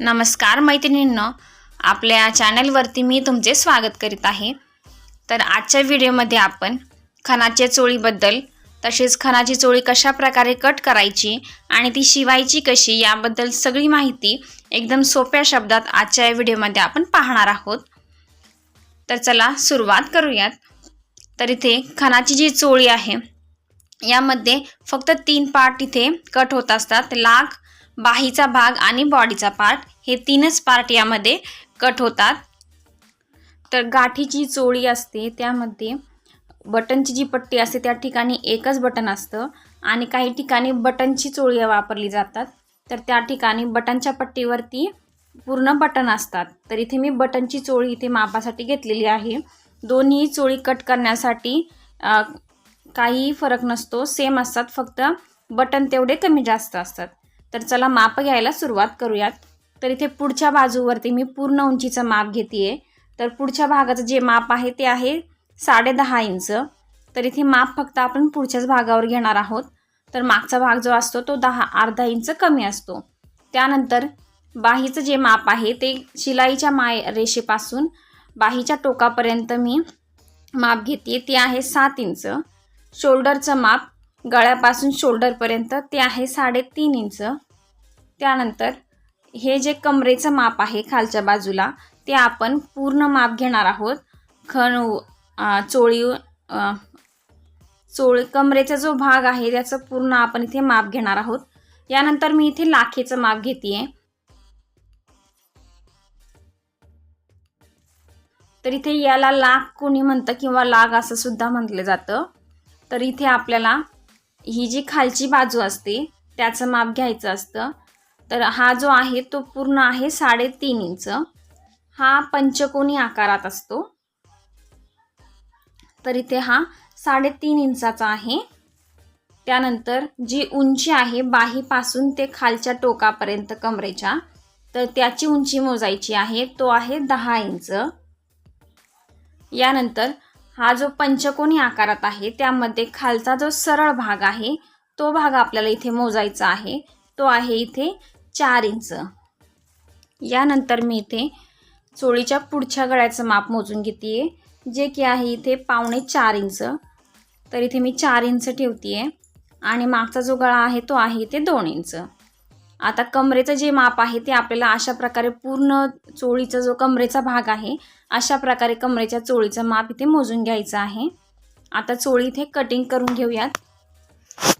नमस्कार मैत्रिणींनो आपल्या चॅनलवरती मी तुमचे स्वागत करीत आहे. तर आजच्या व्हिडिओमध्ये आपण खणाच्या चोळीबद्दल तसेच खणाची चोळी कशा प्रकारे कट करायची आणि ती शिवायची कशी याबद्दल सगळी माहिती एकदम सोप्या शब्दात आजच्या या व्हिडिओमध्ये आपण पाहणार आहोत. तर चला सुरुवात करूयात. तर इथे खणाची जी चोळी आहे यामध्ये फक्त तीन पार्ट इथे कट होत असतात. लाख बाहीचा भाग आणि बॉडीचा पार्ट हे तीनच पार्ट यामध्ये कट होतात. तर गाठीची चोळी असते त्यामध्ये बटनची जी पट्टी असते त्या ठिकाणी एकच बटन असतं आणि काही ठिकाणी बटनची चोळी वापरली जातात. तर त्या ठिकाणी बटनच्या पट्टीवरती पूर्ण बटन असतात. तर इथे मी बटनची चोळी इथे मापासाठी घेतलेली आहे. दोन्ही चोळी कट करण्यासाठी काही फरक नसतो. सेम असतात. फक्त बटन तेवढे कमी जास्त असतात. तर चला माप घ्यायला सुरुवात करूयात. तर इथे पुढच्या बाजूवरती मी पूर्ण उंचीचं माप घेते तर पुढच्या भागाचं जे माप आहे ते आहे साडे दहा इंच. तर इथे माप फक्त आपण पुढच्याच भागावर घेणार आहोत. तर मागचा भाग जो असतो तो दहा अर्धा इंच कमी असतो. त्यानंतर बाहीचं जे माप आहे ते शिलाईच्या माय रेषेपासून बाहीच्या टोकापर्यंत मी माप घेते ते आहे सात इंच. शोल्डरचं माप गळ्यापासून शोल्डरपर्यंत ते आहे साडेतीन इंच. त्यानंतर हे जे कमरेचं माप आहे खालच्या बाजूला ते आपण पूर्ण माप घेणार आहोत. खण चोळी चोळी कमरेचा जो भाग आहे त्याचं पूर्ण आपण इथे माप घेणार आहोत. यानंतर मी इथे लाखेचं माप घेते तर इथे याला लाख कोणी म्हणतं किंवा लाग असं सुद्धा म्हटलं जातं. तर इथे आपल्याला ही जी खालची बाजू असते त्याचं माप घ्यायचं असतं. तर हा जो आहे तो पूर्ण आहे साडेतीन इंच. हा पंचकोनी आकारात असतो. तर इथे हा साडेतीन इंचाचा आहे. त्यानंतर जी उंची आहे बाहीपासून ते खालच्या टोकापर्यंत कमरेच्या तर त्याची उंची मोजायची आहे तो आहे दहा इंच. यानंतर हा जो पंचकोनी आकारात आहे त्यामध्ये खालचा जो सरळ भाग आहे तो भाग आपल्याला इथे मोजायचा आहे. तो आहे इथे चार इंच. यानंतर मी इथे चोळीच्या पुढच्या गळ्याचं माप मोजून घेते जे की आहे इथे पावणे चार इंच. तर इथे मी चार इंच ठेवते आणि मागचा जो गळा आहे तो आहे इथे दोन इंच. आता कमरेचं जे माप आहे ते आपल्याला अशा प्रकारे पूर्ण चोळीचा जो कमरेचा भाग आहे अशा प्रकारे कमरेच्या चोळीचं माप इथे मोजून घ्यायचं आहे. आता चोळी इथे कटिंग करून घेऊयात.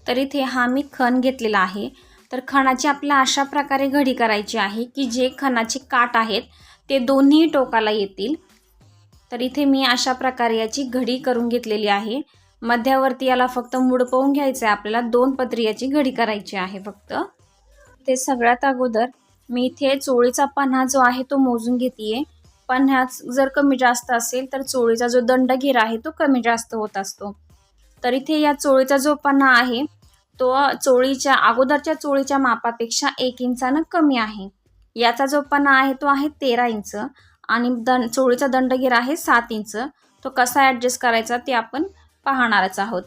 तर इथे हा मी खण घेतलेला आहे. तर खणाची आपल्याला अशा प्रकारे घडी करायची आहे की जे खणाचे काठ आहेत ते दोन्ही टोकाला येतील. तर इथे मी अशा प्रकारे याची घडी करून घेतलेली आहे. मध्यावरती याला फक्त मुडपवून घ्यायचं आहे आपल्याला दोन पत्री याची घडी करायची आहे फक्त. ते सगळ्यात अगोदर मी इथे चोळीचा पन्हा जो आहे तो मोजून घेते पन्ह्यात जर कमी जास्त असेल तर चोळीचा जो दंडघेर आहे तो कमी जास्त होत असतो. तर इथे या चोळीचा जो पन्हा आहे तो चोळीच्या अगोदरच्या चोळीच्या मापापेक्षा एक इंचानं कमी आहे. याचा जो पन्हा आहे तो आहे तेरा इंच आणि दं चोळीचा दंडघेर आहे सात इंच. तो कसा ॲडजस्ट करायचा ते आपण पाहणारच आहोत.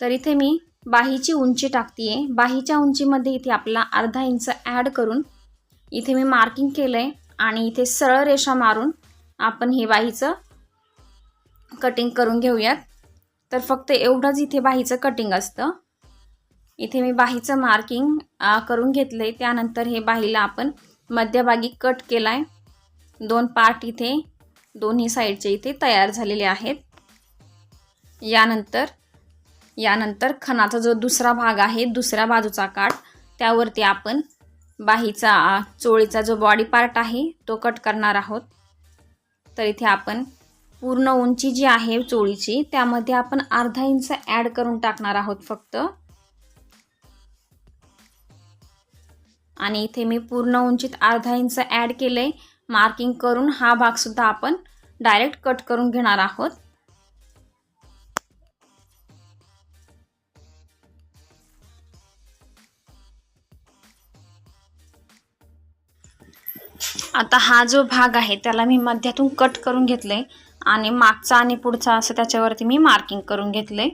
तर इथे मी बाहीची उंची टाकते बाहीच्या उंचीमध्ये इथे आपला अर्धा इंच ॲड करून इथे मी मार्किंग केलं आहे आणि इथे सरळ रेषा मारून आपण हे बाहीचं कटिंग करून घेऊयात. तर फक्त एवढंच इथे बाहीचं कटिंग असतं. इथे मी बाहीचं मार्किंग करून घेतलं आहे त्यानंतर हे बाहीला आपण मध्यभागी कट केला आहे दोन पार्ट इथे दोन्ही साईडचे इथे तयार झालेले आहेत. यानंतर यानंतर खणाचा जो दुसरा भाग आहे दुसऱ्या बाजूचा काठ त्यावरती आपण बाहीचा चोळीचा जो बॉडी पार्ट आहे तो कट करणार आहोत. तर इथे आपण पूर्ण उंची जी आहे चोळीची त्यामध्ये आपण अर्धा इंच ॲड करून टाकणार आहोत फक्त. आणि इथे मी पूर्ण उंचीत अर्धा इंच ॲड केलं आहे मार्किंग करून हा भागसुद्धा आपण डायरेक्ट कट करून घेणार आहोत. आता हा जो भाग आहे त्याला मी मध्यातून कट करून घेतले आणि मागचा आणि पुढचा असं त्याच्यावरती मी मार्किंग करून घेतले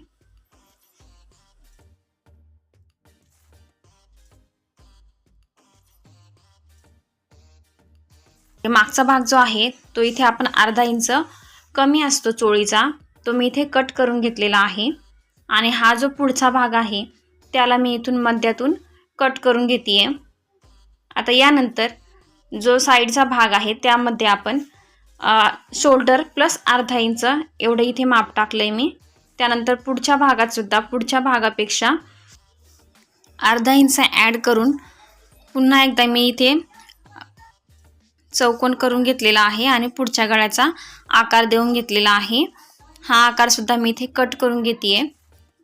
मागचा भाग जो आहे तो इथे आपण अर्धा इंच कमी असतो चोळीचा. तो मी इथे कट करून घेतलेला आहे. आणि हा जो पुढचा भाग आहे त्याला मी इथून मध्यातून कट करून घेते आता यानंतर जो साईडचा भाग आहे त्यामध्ये आपण शोल्डर प्लस अर्धा इंच एवढं इथे माप टाकलं आहे मी. त्यानंतर पुढच्या भागातसुद्धा पुढच्या भागापेक्षा अर्धा इंच ॲड करून पुन्हा एकदा मी इथे चौकोन करून घेतलेला आहे आणि पुढच्या गळ्याचा आकार देऊन घेतलेला आहे. हा आकारसुद्धा मी इथे कट करून घेते आहे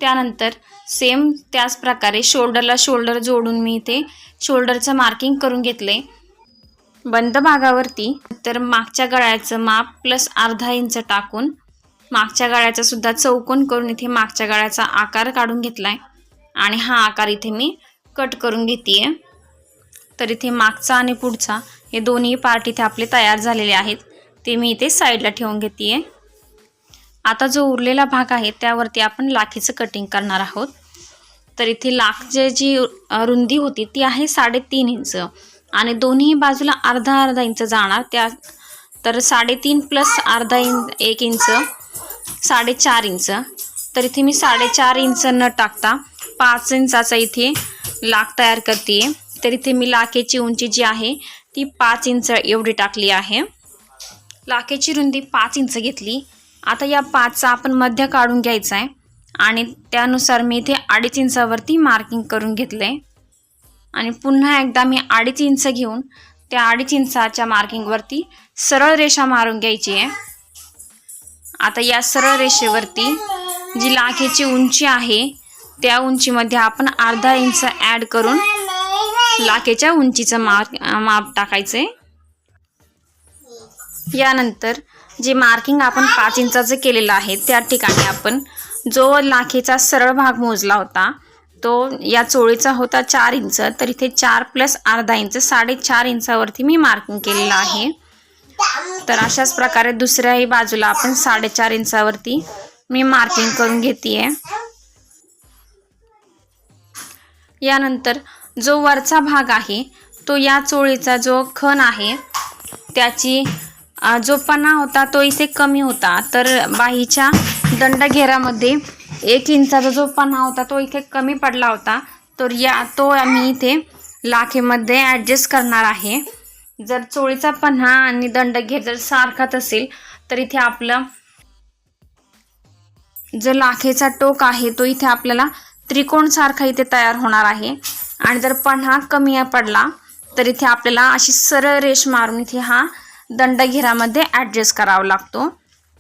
त्यानंतर सेम त्याच प्रकारे शोल्डरला शोल्डर जोडून मी इथे शोल्डरचं मार्किंग करून घेतलं आहे बंद भागावरती तर मागच्या गळ्याचं माप प्लस अर्धा इंच टाकून मागच्या गळ्याचा सुद्धा चौकोन करून इथे मागच्या गळ्याचा आकार काढून घेतला आहे आणि हा आकार इथे मी कट करून घेते आहे तर इथे मागचा आणि पुढचा हे दोन्ही पार्ट इथे आपले तयार झालेले आहेत. ते मी इथे साईडला ठेवून घेते आहे आता जो उरलेला भाग आहे त्यावरती आपण लाखीचं कटिंग करणार आहोत. तर इथे लाख जे जी रुंदी होती ती आहे साडेतीन इंच आणि दोन्ही बाजूला अर्धा अर्धा इंच जाणार. त्या तर साडेतीन प्लस अर्धा इंच एक इंच साडेचार इंच. तर इथे मी साडेचार इंच न टाकता पाच इंचाचा इथे लाख तयार करते तर इथे मी लाखेची उंची जी आहे ती पाच इंच एवढी टाकली आहे. लाखेची रुंदी पाच इंच घेतली. आता या पाचचा आपण मध्य काढून घ्यायचा आहे. आणि त्यानुसार मी इथे अडीच इंचावरती मार्किंग करून घेतलं आहे आणि पुन्हा एकदा मी अडीच इंच घेऊन त्या अडीच इंचाच्या मार्किंगवरती सरळ रेषा मारून घ्यायची आहे. आता या सरळ रेषेवरती जी लाखेची उंची आहे त्या उंचीमध्ये आपण अर्धा इंच ॲड करून लाखेच्या उंचीचं मार्क माप टाकायचं आहे यानंतर जे मार्किंग आपण पाच इंचाचं केलेलं आहे त्या ठिकाणी आपण जो लाखेचा सरळ भाग मोजला होता तो या चोळीचा होता चार इंच तर इथे चार प्लस अर्धा इंच साडेचार इंचावरती मी मार्किंग केलेलं आहे. तर अशाच प्रकारे दुसऱ्याही बाजूला आपण साडेचार इंचावरती मी मार्किंग करून घेते यानंतर जो वरचा भाग आहे तो या चोळीचा जो खण आहे त्याची जो पणा होता तो इथे कमी होता. तर बाहीच्या दंडघेरामध्ये एक इंचाचा जो पणा होता तो इथे कमी पडला होता. तर या तो आम्ही इथे लाखेमध्ये ॲडजस्ट करणार आहे. जर चोळीचा पन्हा आणि दंड घे जर सारखाच असेल तर इथे आपलं जो लाखेचा टोक आहे तो इथे आपल्याला त्रिकोणसारखा इथे तयार होणार आहे. आणि जर पन्हा कमी पडला तर इथे आपल्याला अशी सरळ रेष मारून इथे हा दंडघेरामध्ये ॲडजस्ट करावा लागतो.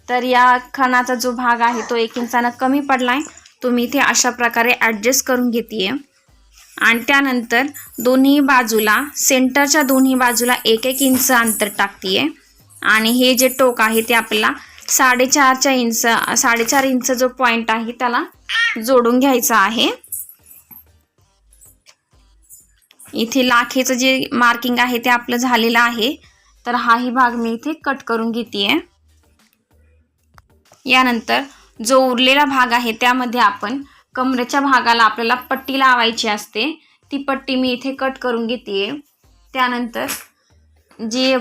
तर या खणाचा जो भाग आहे तो एक इंचानं कमी पडला आहे तो मी इथे अशा प्रकारे ॲडजस्ट करून घेते आणि त्यानंतर दोन्ही बाजूला सेंटरच्या दोन्ही बाजूला एक एक इंच अंतर टाकते आणि हे जे टोक आहे ते आपल्याला साडेचारच्या इंच साडेचार इंच जो पॉईंट आहे त्याला जोडून घ्यायचा आहे. इथे लाखेचं जे मार्किंग आहे ते आपलं झालेलं आहे. तर हाही भाग मी इथे कट करून घेते आहे यानंतर जो उरलेला भाग आहे त्यामध्ये आपण कमरेच्या भागाला आपल्याला पट्टी लावायची असते. ती पट्टी मी इथे कट करून घेते त्यानंतर जी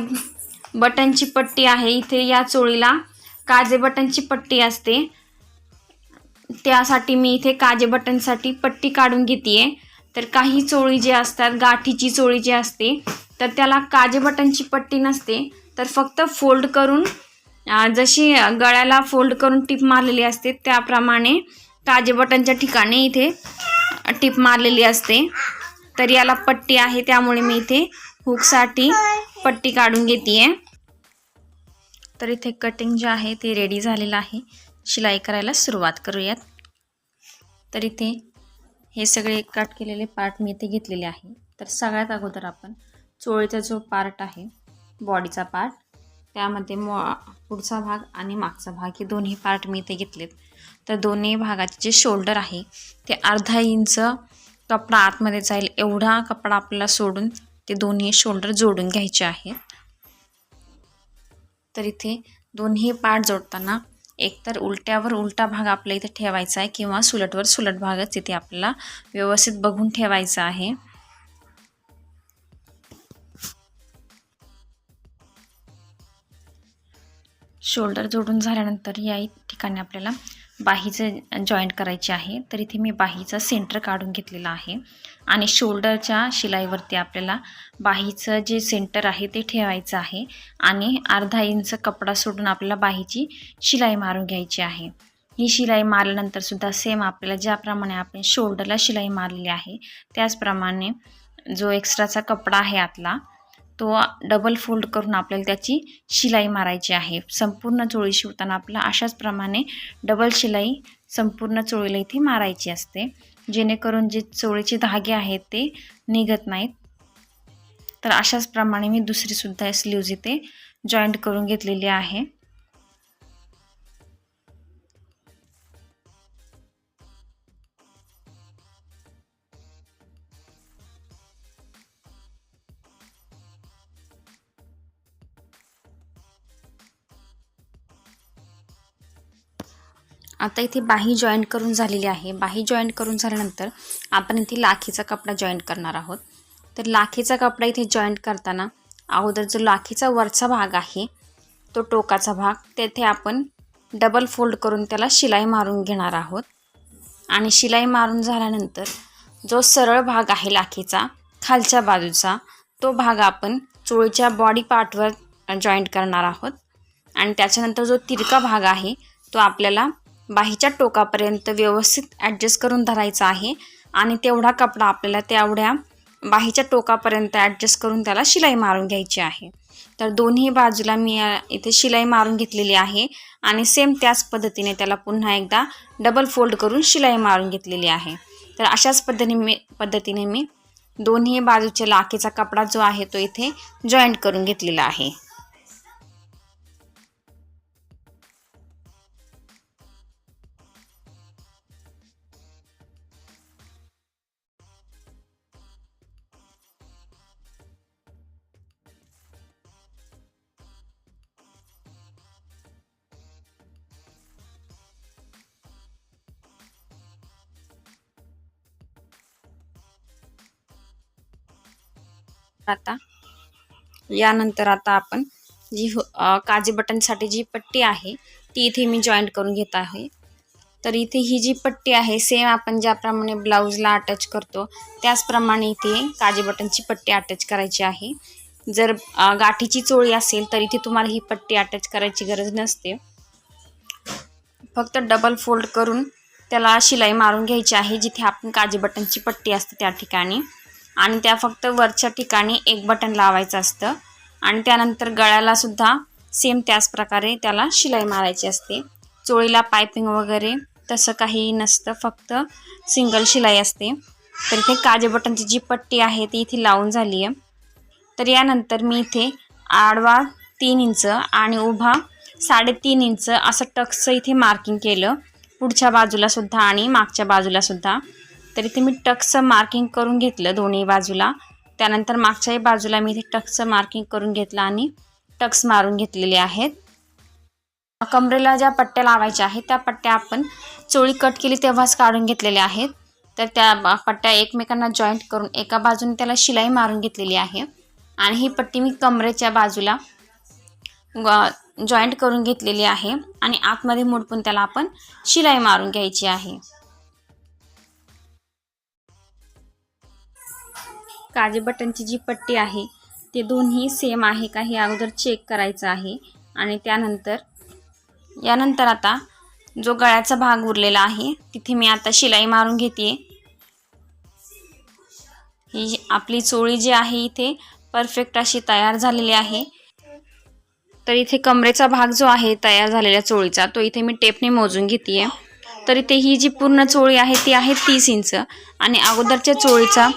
बटनची पट्टी आहे इथे या चोळीला काजे बटनची पट्टी असते. त्यासाठी मी इथे काजे बटनसाठी पट्टी काढून घेते तर काही चोळी जे असतात गाठीची चोळी जी असते तर त्याला काजे बटनची पट्टी नसते. तर फक्त फोल्ड करून जशी गळ्याला फोल्ड करून टिप मारलेली असते त्याप्रमाणे काजे बटनच्या ठिकाणी इथे टिप मारलेली असते. तर याला पट्टी आहे त्यामुळे मी इथे हुकसाठी पट्टी काढून घेते तर इथे कटिंग जे आहे ते रेडी झालेलं आहे. शिलाई करायला सुरुवात करूयात. तर इथे हे सगळे कट केलेले पार्ट मी इथे घेतलेले आहे. तर सगळ्यात अगोदर आपण चोळीचा जो पार्ट आहे बॉडीचा पार्ट त्यामध्ये मो पुढचा भाग आणि मागचा भाग हे दोन्ही पार्ट मी इथे घेतलेत. तर दोन्ही भागाचे जे शोल्डर आहे ते अर्धा इंच कपडा आतमध्ये जाईल. एवढा कपडा आपल्याला सोडून ते दोन्ही शोल्डर जोडून घ्यायचे आहेत तर इथे दोन्ही पार्ट जोडताना एकतर उलट्यावर उलटा भाग आपल्या इथे ठेवायचा आहे किंवा सुलटवर सुलट भागच इथे आपल्याला व्यवस्थित बघून ठेवायचा आहे. शोल्डर जोडून झाल्यानंतर या ठिकाणी आपल्याला बाहीचं जॉईंट करायचे आहे. तर इथे मी बाहीचा सेंटर काढून घेतलेला आहे. आणि शोल्डरच्या शिलाईवरती आपल्याला बाहीचं जे सेंटर आहे ते ठेवायचं आहे. आणि अर्धा इंच कपडा सोडून आपल्याला बाहीची शिलाई मारून घ्यायची आहे. ही शिलाई मारल्यानंतर सुद्धा सेम आपल्याला ज्याप्रमाणे आपण शोल्डरला शिलाई मारलेली आहे त्याचप्रमाणे जो एक्स्ट्राचा कपडा आहे आतला तो डबल फोल्ड करून आपल्याला त्याची शिलाई मारायची आहे. संपूर्ण चोळी शिवताना आपल्याला अशाच प्रमाणे डबल शिलाई संपूर्ण चोळीला इथे मारायची असते. जेणेकरून जे चोळीचे धागे आहेत ते निघत नाहीत. तर अशाच प्रमाणे मी दुसरीसुद्धा स्लीव्ज इथे जॉईंट करून घेतलेली आहे. आता इथे बाही जॉईंट करून झालेली आहे. बाही जॉईंट करून झाल्यानंतर आपण इथे लाखीचा कपडा जॉईंट करणार आहोत. तर लाखीचा कपडा इथे जॉईंट करताना अगोदर जो लाखीचा वरचा भाग आहे तो टोकाचा भाग तेथे आपण डबल फोल्ड करून त्याला शिलाई मारून घेणार आहोत. आणि शिलाई मारून झाल्यानंतर जो सरळ भाग आहे लाखीचा खालच्या बाजूचा तो भाग आपण चोळीच्या बॉडी पार्टवर जॉईंट करणार आहोत. आणि त्याच्यानंतर जो तिरका भाग आहे तो आपल्याला बाहीच्या टोकापर्यंत व्यवस्थित ॲडजस्ट करून धरायचा आहे. आणि तेवढा कपडा आपल्याला तेवढ्या बाहीच्या टोकापर्यंत ॲडजस्ट करून त्याला शिलाई मारून घ्यायची आहे. तर दोन्ही बाजूला मी इथे शिलाई मारून घेतलेली आहे. आणि सेम त्याच पद्धतीने त्याला पुन्हा एकदा डबल फोल्ड करून शिलाई मारून घेतलेली आहे. तर अशाच पद्धतीने मी पद्धतीने मी दोन्ही बाजूच्या लाखेचा कपडा जो आहे तो इथे जॉईंट करून घेतलेला आहे. आता. यानंतर आता आपण जी हो, काजी बटनसाठी जी पट्टी आहे ती इथे मी जॉईंट करून घेत आहे. तर इथे ही जी पट्टी आहे सेम आपण ज्याप्रमाणे ब्लाऊजला अटॅच करतो त्याचप्रमाणे इथे काजी बटनची पट्टी अटॅच करायची आहे. जर गाठीची चोळी असेल तर इथे तुम्हाला ही पट्टी अटॅच करायची गरज नसते. फक्त डबल फोल्ड करून त्याला शिलाई मारून घ्यायची आहे जिथे आपण काजी बटनची पट्टी असते त्या ठिकाणी. आणि त्या फक्त वरच्या ठिकाणी एक बटन लावायचं असतं. आणि त्यानंतर गळ्याला सुद्धा सेम त्याच प्रकारे त्याला शिलाई मारायची असते. चोळीला पायपिंग वगैरे तसं काही नसतं फक्त सिंगल शिलाई असते. तर इथे काजे बटनची जी पट्टी आहे ती इथे लावून झाली आहे तर यानंतर मी इथे आडवा तीन इंच आणि उभा साडेतीन इंच असं टक्सचं इथे मार्किंग केलं. पुढच्या बाजूलासुद्धा आणि मागच्या बाजूलासुद्धा तर इथे मी टक्सचं मार्किंग करून घेतलं दोन्ही बाजूला. त्यानंतर मागच्याही बाजूला मी इथे टक्सचं मार्किंग करून घेतलं आणि टक्स मारून घेतलेले आहेत. कमरेला ज्या पट्ट्या लावायच्या आहेत त्या पट्ट्या आपण चोळी कट केली तेव्हाच काढून घेतलेल्या आहेत. तर त्या पट्ट्या एकमेकांना जॉईंट करून एका बाजूने त्याला शिलाई मारून घेतलेली आहे. आणि ही पट्टी मी कमरेच्या बाजूला जॉईंट करून घेतलेली आहे. आणि आतमध्ये मोडपून त्याला आपण शिलाई मारून घ्यायची आहे. काजे बटनची जी पट्टी आहे ते दोन्ही सेम आहे का हे अगोदर चेक करायचं आहे. आणि त्यानंतर यानंतर आता जो गळ्याचा भाग उरलेला आहे तिथे मी आता शिलाई मारून घेते ही आपली चोळी जी आहे इथे परफेक्ट अशी तयार झालेली आहे. तर इथे कमरेचा भाग जो आहे तयार झालेल्या चोळीचा तो इथे मी टेपने मोजून घेते तर इथे ही जी पूर्ण चोळी आहे ती आहे तीस इंच. आणि अगोदरच्या चोळीचा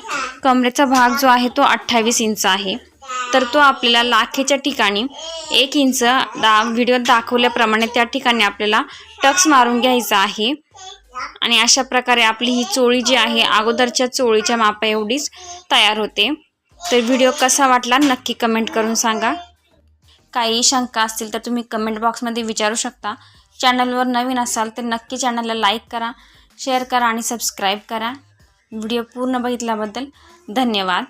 कमरेचा भाग जो आहे तो अठ्ठावीस इंच आहे. तर तो आपल्याला लाखेच्या ठिकाणी एक इंच दा व्हिडिओत दाखवल्याप्रमाणे त्या ठिकाणी आपल्याला टक्स मारून घ्यायचा आहे. आणि अशा प्रकारे आपली ही चोळी जी आहे अगोदरच्या चोळीच्या मापा एवढीच तयार होते. तर व्हिडिओ कसा वाटला नक्की कमेंट करून सांगा. काही शंका असतील तर तुम्ही कमेंट बॉक्समध्ये विचारू शकता. चॅनलवर नवीन असाल तर नक्की चॅनलला लाईक करा शेअर करा आणि सबस्क्राईब करा. व्हिडिओ पूर्ण बघितल्याबद्दल धन्यवाद.